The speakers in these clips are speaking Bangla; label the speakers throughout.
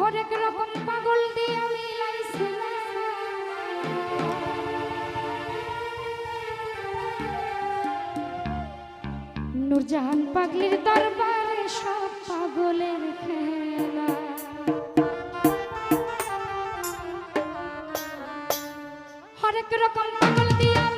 Speaker 1: হরেক রকম পাগল দিয়া মিলাইছে নূরজাহান পাগলির দরবারে সব পাগলের খেলা। হরেক রকম পাগল দিয়ে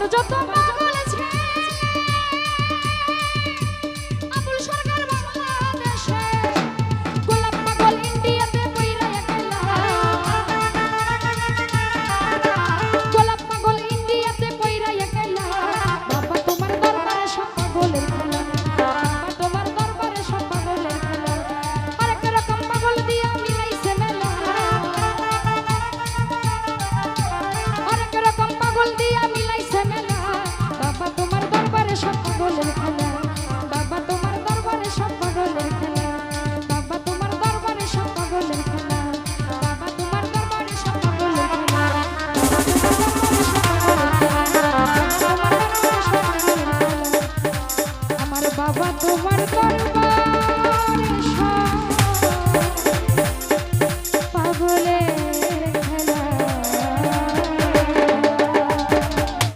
Speaker 1: Para de apagar!